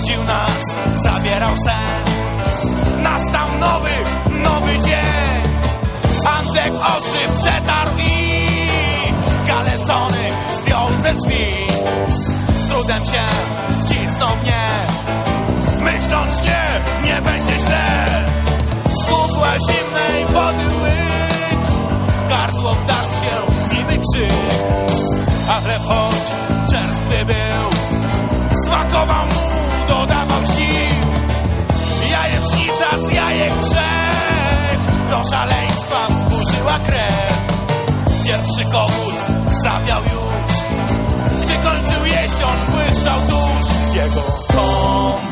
budził nas, zabierał sen. Nastał nowy, nowy dzień. Antek oczy przetarł i kalesony zdjął ze drzwi. Z trudem się wcisnął mnie, myśląc nie, nie będzie źle. Skutła zimnej wody łyk, gardło wdarł się niby krzyk. Ale chodź, Kogut zawiał już. Gdy kończył jesion, błyszczał tuż Jego kombajn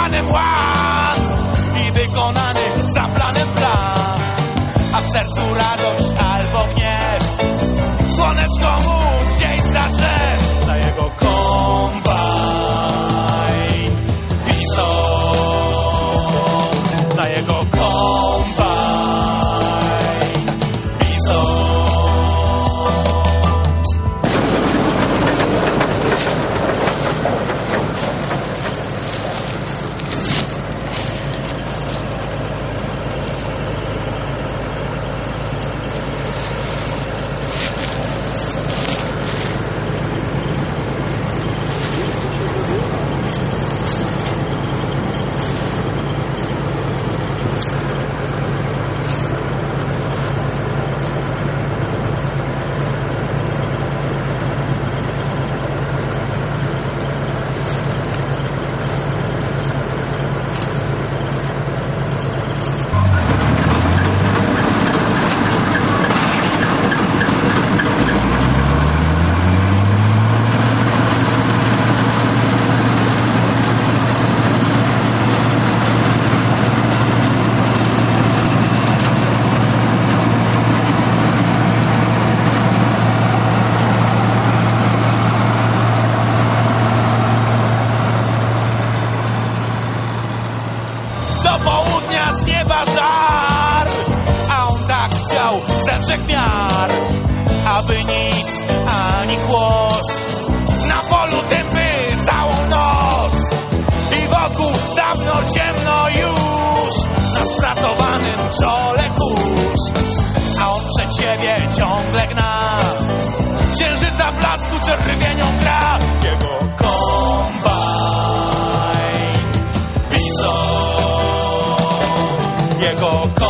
polu załanem do południa z nieba żar. A on tak chciał ze wszech miar Aby nic ani głos. Na polu tępy całą noc I wokół dawno ciemno już. Na spracowanym czole kurz A on przed siebie ciągle gna. Księżyca blasku czerwienią gra. Jego kombajn Jego kombajn